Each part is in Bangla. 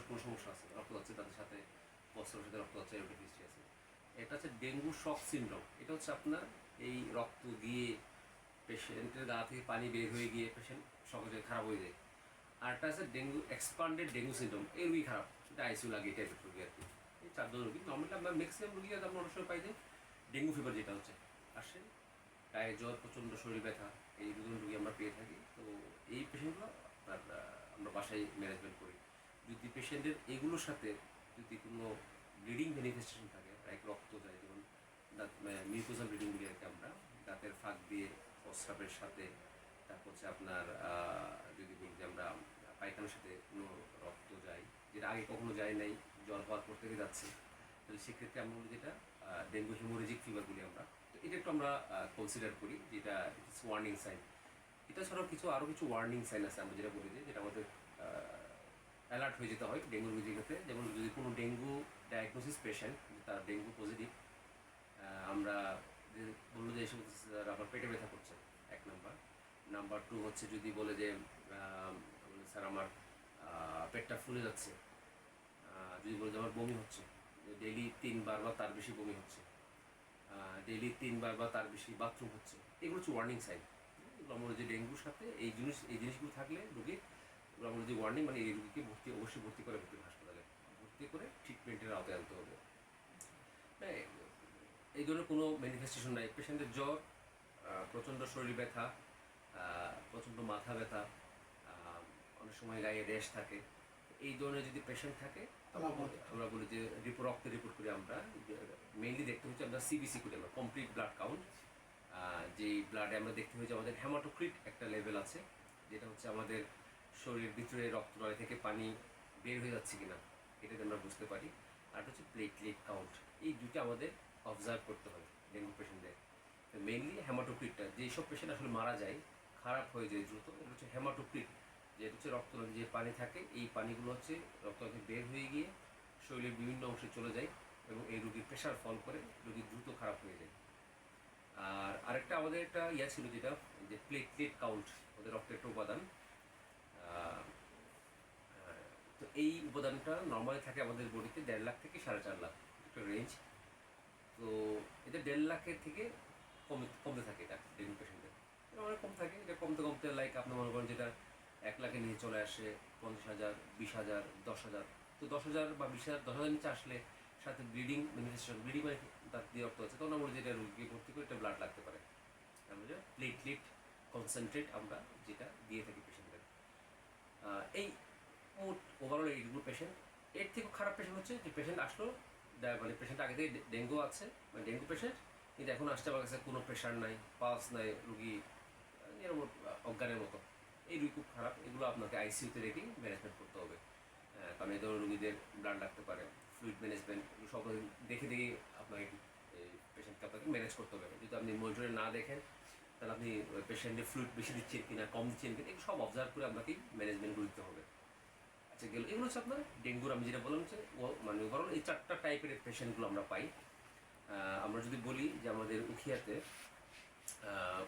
ধরনের কোনো সমস্যা আছে রক্ত যাচ্ছে তাদের সাথে বস্ত্রের সাথে রক্ত যাচ্ছে এরকম হিস্ট্রি আছে এটা হচ্ছে ডেঙ্গু শক সিনড্রোম এটা হচ্ছে আপনার এই রক্ত গিয়ে পেশেন্টের গা থেকে পানি বের হয়ে গিয়ে পেশেন্ট সহজে খারাপ হয়ে যায় আর একটা আছে ডেঙ্গু এক্সপান্ডেড ডেঙ্গু সিনড্রোম এই রুগী খারাপ এটা আইসিউ লাগে টাইপের রুগী আর কি এই চারজন রুগী নর্মালি আমরা ম্যাক্সিমাম রুগী আমরা অনেক সময় পাই যে ডেঙ্গু ফিভার যেটা হচ্ছে আসে গায়ে জ্বর প্রচণ্ড শরীর ব্যথা এই দুজন রুগী আমরা পেয়ে থাকি তো এই পেশেন্টগুলো আমরা বাসায় ম্যানেজমেন্ট করি। যদি পেশেন্টের এগুলোর সাথে যদি কোনো ব্লিডিং ম্যানিফেস্টেশন থাকে লাইক রক্ত যায়, যেমন দাঁত মিউকোজাল ব্লিডিং বলি আর আমরা, দাঁতের ফাঁক দিয়ে প্রস্রাবের সাথে, তারপর হচ্ছে আপনার যদি বলি যে আমরা পায়খানার সাথে কোনো রক্ত যায়, যেটা আগে কখনো যায় নাই, জল হওয়ার পর থেকে যাচ্ছে, তাহলে সেক্ষেত্রে আমরা যেটা ডেঙ্গু হিমোরেজিক ফিভার বলি আমরা। তো এটা একটু আমরা কনসিডার করি যেটা ওয়ার্নিং সাইন এটা ছাড়াও কিছু আরও কিছু ওয়ার্নিং সাইন আছে, আমরা যেটা বলি যে, যেটা আমাদের অ্যালার্ট হয়ে যেতে হয় ডেঙ্গু রোগীর ক্ষেত্রে। যেমন যদি কোনো ডেঙ্গু ডায়াগনোসিস পেশেন্ট তার ডেঙ্গু পজিটিভ আমরা বলল যে এসব আমার পেটে ব্যথা করছে, এক নাম্বার। নাম্বার টু হচ্ছে যদি বলে যে স্যার আমার পেটটা ফুলে যাচ্ছে যদি বলে যে আমার বমি হচ্ছে ডেলি তিনবার বা তার বেশি বমি হচ্ছে ডেইলি তিনবার বা তার বেশি বাথরুম হচ্ছে, এগুলো হচ্ছে ওয়ার্নিং সাইন এগুলো আমরা যে ডেঙ্গুর সাথে এই জিনিস, এই জিনিসগুলো থাকলে রোগীর যে ওয়ার্নিং মানে এই রোগীকে ভর্তি অবশ্যই ভর্তি করে ভর্তি হাসপাতালে। ভর্তি করে ট্রিটমেন্টের আওতায় আনতে হবে। হ্যাঁ এই ধরনের কোনো ম্যানিফেস্টেশন নাই। পেশেন্টের জ্বর প্রচণ্ড শরীর ব্যথা প্রচণ্ড মাথা ব্যথা অনেক সময় গায়ে র্যাশ থাকে। এই ধরনের যদি পেশেন্ট থাকে আমরা বলি- যে রিপোর্ট রক্ত রিপোর্ট করি আমরা মেইনলি দেখতে হচ্ছে আমরা সিবিসি করি আমরা কমপ্লিট ব্লাড কাউন্ট যেই ব্লাডে আমরা দেখতে হচ্ছে আমাদের হেমাটোক্রিট একটা লেভেল আছে যেটা হচ্ছে আমাদের শরীরের ভিতরে রক্তনালী থেকে পানি বের হয়ে যাচ্ছে কিনা এটাতে আমরা বুঝতে পারি। আর হচ্ছে প্লেটলেট কাউন্ট এই দুটো আমাদের অবজার্ভ করতে হয় ডেঙ্গু পেশেন্টদের মেইনলি হেমাটোক্রিটটা যেসব পেশেন্ট আসলে মারা যায়, খারাপ হয়ে যায় দ্রুত, এটা হচ্ছে হেমাটোক্রিট যেটা হচ্ছে রক্তনালী যে পানি থাকে, এই পানিগুলো হচ্ছে রক্তনালী বের হয়ে গিয়ে শরীরের বিভিন্ন অংশে চলে যায় এবং এই রোগীর প্রেশার ফল করে, রোগী দ্রুত খারাপ হয়ে যায়। আর আরেকটা আমাদের একটা ইয়া ছিল যেটা, যে প্লেটলেট কাউন্ট ওদের রক্তের একটা উপাদান আহ, আহ, তো এই উপাদানটা নর্মালি থাকে আমাদের বডিতে দেড় লাখ থেকে সাড়ে চার লাখ, একটা রেঞ্জ তো এটা দেড় লাখের থেকে কমে, কমতে থাকে এটা ডেঙ্গু পেশেন্টের অনেক কম থাকে, এটা কমতে কমতে লাইক আপনি মনে করেন যেটা এক লাখে নিয়ে চলে আসে, পঞ্চাশ হাজার, বিশ হাজার, দশ হাজার। তো দশ হাজার বা বিশ হাজার, দশ হাজার নিচে আসলে সাথে ব্লিডিং ম্যানিফেস্টেশন ব্লিডিং মানে দাঁত দিয়ে রক্ত আছে। তখন আমরা যেটা রুগীকে ভর্তি করে এটা ব্লাড লাগতে পারে। প্লেটলেট কনসেন্ট্রেট আমরা যেটা দিয়ে থাকি পেশেন্টদের এই মোট ওভারঅল এইগুলো পেশেন্ট এর থেকেও খারাপ পেশেন্ট হচ্ছে যে পেশেন্ট আসলো মানে পেশেন্ট আগে থেকে ডেঙ্গু আছে মানে ডেঙ্গু পেশেন্ট কিন্তু এখন আসতে আমার কাছে কোনো প্রেশার নাই পালস নাই, রুগী এরকম অজ্ঞানের মতো। এই রুগী খুব খারাপ, এগুলো আপনাকে আইসিইউতে রেখেই ম্যানেজমেন্ট করতে হবে। কারণ এই ধরনের রুগীদের ব্লাড লাগতে পারে ফ্লুইড ম্যানেজমেন্ট সব দেখে দেখে আপনাকে পেশেন্টকে আপনাকে ম্যানেজ করতে হবে। যদি আপনি মনিটরে না দেখেন, তাহলে আপনি পেশেন্টের ফ্লুইড বেশি দিচ্ছেন কিনা, কম দিচ্ছেন কিনা সব অবজার্ভ করে আপনাকে ম্যানেজমেন্ট করতে হবে। আচ্ছা গেল। এগুলো হচ্ছে আপনার ডেঙ্গুর, আমি যেটা বললাম যে মানে ওভারঅল এই চারটা টাইপের পেশেন্টগুলো আমরা পাই। আমরা যদি বলি যে আমাদের উখিয়াতে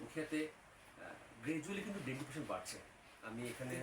উখিয়াতে গ্রেজুয়ালি কিন্তু ডেঙ্গু পেশেন্ট বাড়ছে। আমি এখানে